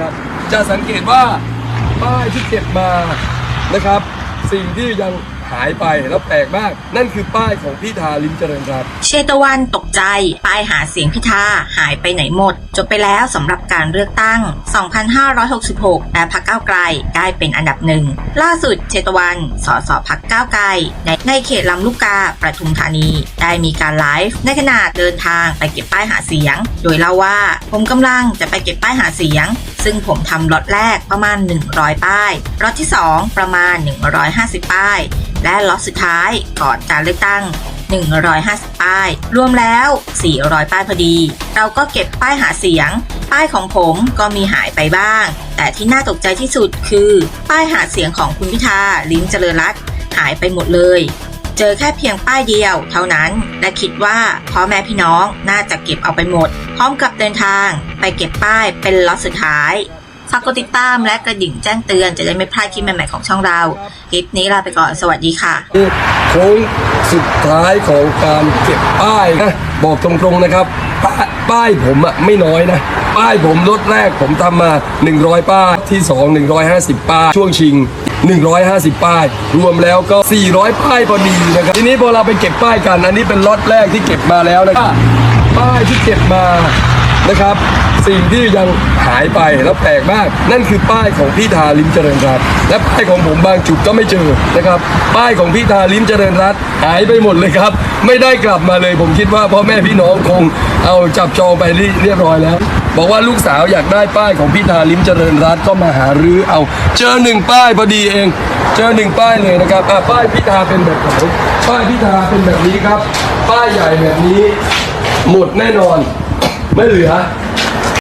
ครับจะสังเกตว่าป้ายที่เก็บมานะครับ สิ่งที่ยัง หายไปแล้วแปลกมาก นั่นคือป้ายของพี่ทาลิมเจริญรัตน์เชตวันตกใจ ป้ายหาเสียงพิธาหายไปไหนหมด จบไปแล้วสำหรับการเลือกตั้ง 2566 และพักก้าไกลได้เป็นอันดับหนึ่ง ล่าสุดเชตวันสสพักก้าไกลในในเขตลำลูกกาประทุมธานี ได้มีการไลฟ์ในขณะเดินทางไปเก็บป้ายหาเสียง โดยเล่าว่าผมกำลังจะไปเก็บป้ายหาเสียง ซึ่งผมทำล็อตแรกประมาณ 100 ป้ายล็อตที่ 2 ประมาณ 150 ป้ายและล็อตสุดท้ายก่อนการเลือกตั้ง 150 ป้าย รวมแล้ว 400 ป้ายพอดี เราก็เก็บป้ายหาเสียง ป้ายของผมก็มีหายไปบ้าง แต่ที่น่าตกใจที่สุดคือ ป้ายหาเสียงของคุณพิธาลิ้มเจริญรัตน์หายไปหมดเลยเจอแค่เพียงป้ายเดียวเท่านั้น และคิดว่าพ่อแม่พี่น้องน่าจะเก็บเอาไปหมด พร้อมกับเดินทางไปเก็บป้ายเป็นล็อตสุดท้าย ฝากกดติดตามและกระดิ่งแจ้งเตือนจะได้ไม่พลาดคลิปใหม่ๆของช่องเรา คลิปนี้ลาไปก่อน สวัสดีค่ะโค้งสุดท้ายของการเก็บป้ายนะบอกตรงๆนะครับป้ายป้ายผมอะไม่น้อยนะ ป้ายผมรถแรกผมทำมา 100 ป้ายที่ 2 150 ป้ายช่วงชิง 150 ป้าย รวมแล้วก็ 400 ป้ายพอดีนะครับทีนี้พอเราไปเก็บป้ายกัน อันนี้เป็นล็อตแรกที่เก็บมาแล้วนะครับป้ายที่เก็บมานะครับ สิ่งที่ยังหายไปแล้วแปลกมาก นั่นคือป้ายของพี่ทาลิมเจริญรัตน์และป้ายของผมบางจุดก็ไม่เจอนะครับ ป้ายของพี่ทาลิมเจริญรัตน์หายไปหมดเลยครับ ไม่ได้กลับมาเลย ผมคิดว่าพ่อแม่พี่น้องคงเอาจับจองไปเรียบร้อยแล้ว บอกว่าลูกสาวอยากได้ป้ายของพี่ทาลิมเจริญรัตน์ก็มาหารื้อเอาเจอหนึ่งป้ายพอดีเอง เจอหนึ่งป้ายเลยนะครับอะป้ายพิธาเป็นแบบไหนป้ายพิธาเป็นแบบนี้ครับ ป้ายใหญ่แบบนี้ หมดแน่นอน ไม่เหลือ